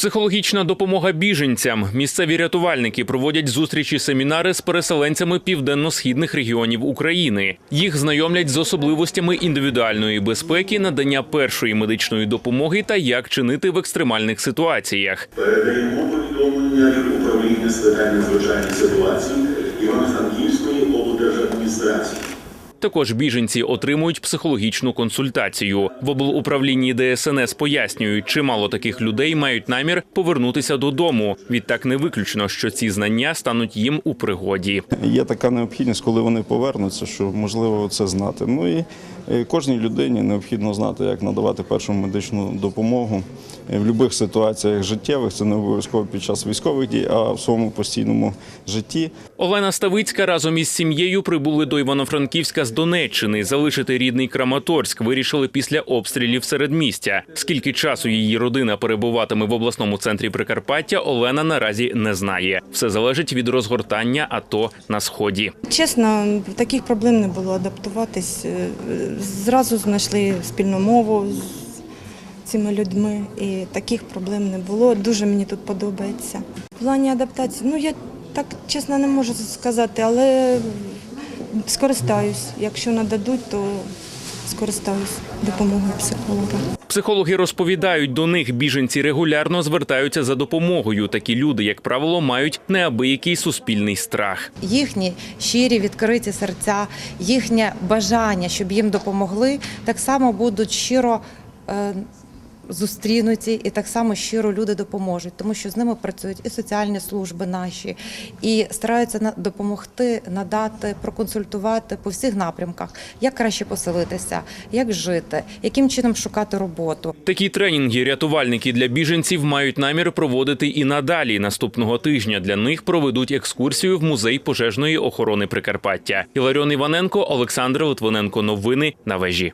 Психологічна допомога біженцям. Місцеві рятувальники проводять зустрічі семінари з переселенцями південно-східних регіонів України. Їх знайомлять з особливостями індивідуальної безпеки, надання першої медичної допомоги та як чинити в екстремальних ситуаціях. Передаємо повідомлення управління з питань надзвичайних ситуацій Івано-Франківської облдержадміністрації. Також біженці отримують психологічну консультацію. В облуправлінні ДСНС пояснюють, чимало таких людей мають намір повернутися додому. Відтак не виключно, що ці знання стануть їм у пригоді. Є така необхідність, коли вони повернуться, що можливо це знати. Ну і е, кожній людині необхідно знати, як надавати першу медичну допомогу е, в будь-яких ситуаціях життєвих. Це не обов'язково під час військових дій, а в своєму постійному житті. Олена Ставицька разом із сім'єю прибули до Івано-Франківська з Донеччини. Залишити рідний Краматорськ вирішили після обстрілів середмістя. Скільки часу її родина перебуватиме в обласному центрі Прикарпаття, Олена наразі не знає. Все залежить від розгортання АТО на сході. Чесно, таких проблем не було адаптуватись. Е, Зразу знайшли спільну мову з цими людьми, і таких проблем не було. Дуже мені тут подобається. В плані адаптації, ну я так чесно не можу сказати, але скористаюсь. Якщо нададуть, то скористаюсь допомогою психолога. Психологи розповідають, до них біженці регулярно звертаються за допомогою. Такі люди, як правило, мають неабиякий суспільний страх. їхні щирі відкриті серця, їхнє бажання, щоб їм допомогли, так само будуть щиро. Зустрінуті і так само щиро люди допоможуть, тому що з ними працюють і соціальні служби наші, і стараються допомогти, надати, проконсультувати по всіх напрямках, як краще поселитися, як жити, яким чином шукати роботу. Такі тренінги рятувальники для біженців мають намір проводити і надалі. Наступного тижня для них проведуть екскурсію в музей пожежної охорони Прикарпаття. Іларіон Іваненко, Олександр Литвиненко. Новини на вежі.